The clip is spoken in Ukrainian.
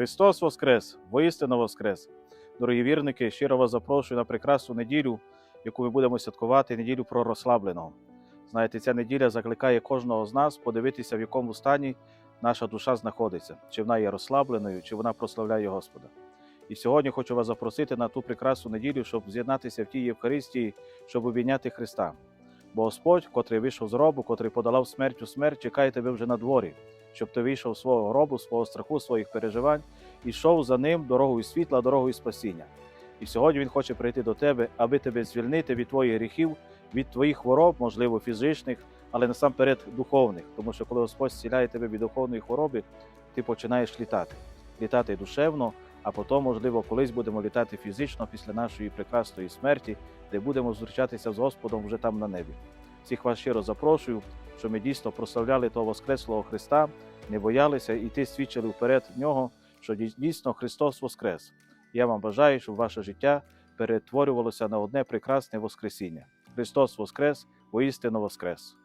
Христос Воскрес! Воістину Воскрес! Дорогі вірники, щиро вас запрошую на прекрасну неділю, яку ми будемо святкувати, неділю про розслабленого. Знаєте, ця неділя закликає кожного з нас подивитися, в якому стані наша душа знаходиться, чи вона є розслабленою, чи вона прославляє Господа. І сьогодні хочу вас запросити на ту прекрасну неділю, щоб з'єднатися в тій Євхаристії, щоб обійняти Христа. Бо Господь, котрий вийшов з робу, котрий подолав смерть у смерть, чекає тебе вже на дворі, щоб ти вийшов з свого гробу, свого страху, своїх переживань і йшов за ним дорогою світла, дорогою спасіння. І сьогодні Він хоче прийти до тебе, аби тебе звільнити від твоїх гріхів, від твоїх хвороб, можливо, фізичних, але насамперед духовних. Тому що коли Господь зціляє тебе від духовної хвороби, ти починаєш літати. Літати душевно, а потім, можливо, колись будемо літати фізично після нашої прекрасної смерті, де будемо зустрічатися з Господом вже там на небі. Всіх вас щиро запрошую, щоб ми дійсно прославляли того Воскреслого Христа, не боялися і ти свідчили вперед Нього, що дійсно Христос Воскрес. Я вам бажаю, щоб ваше життя перетворювалося на одне прекрасне Воскресіння. Христос Воскрес, воістину Воскрес!